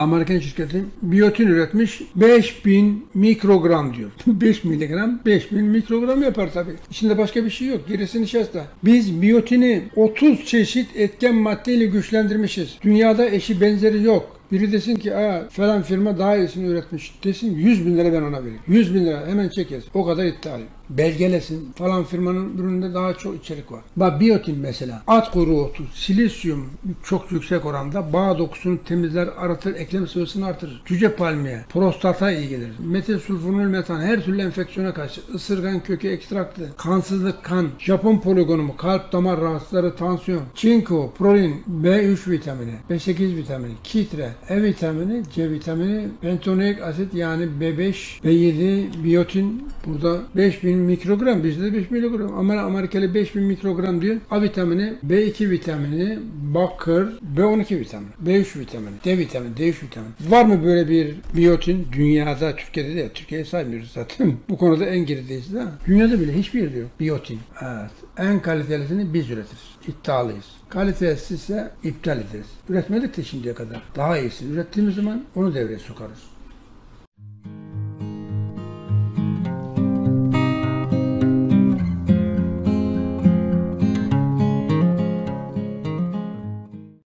Amerikan şirketi biyotin üretmiş 5000 mikrogram diyor. 5 miligram 5000 mikrogram yapar tabii. İçinde başka bir şey yok. Gerisi nişasta. Biz biyotini 30 çeşit etken maddeyle güçlendirmişiz. Dünyada eşi benzeri yok. Biri desin ki Aa, falan firma daha iyisini üretmiş. Desin 100 bin lira ben ona vereyim. 100 bin lira hemen çekeriz. O kadar iddialıyım. Belgelesin falan firmanın ürününde daha çok içerik var. Bak biyotin mesela. At kuyruğu otu, silisyum çok yüksek oranda bağ dokusunu temizler, aratır, eklem sıvısını artırır. Cüce palmiye, prostata iyi gelir. Metil sulfonil metan her türlü enfeksiyona karşı. ısırgan kökü ekstraktı, kansızlık kan, Japon poligonumu, kalp damar rahatsızları, tansiyon, çinko, prolin, B3 vitamini, B8 vitamini, kitre, E vitamini, C vitamini, bentoniik asit yani B5, B7, biyotin burada 5000 mikrogram bizde 5 miligram ama Amerikalı 5000 mikrogram diyor. A vitamini, B2 vitamini, bakır, B12 vitamini, B3 vitamini, D vitamini, D3 vitamini. Var mı böyle bir biyotin dünyada, Türkiye'de de Türkiye'yi saymıyoruz zaten. Bu konuda en gerideyiz de. Dünyada bile hiçbir yerde yok biyotin. Evet. En kalitelisini biz üretiriz. İddialıyız. Kalitesizse iptal ederiz. Üretmedik de şimdiye kadar. Daha iyisini ürettiğimiz zaman onu devreye sokarız.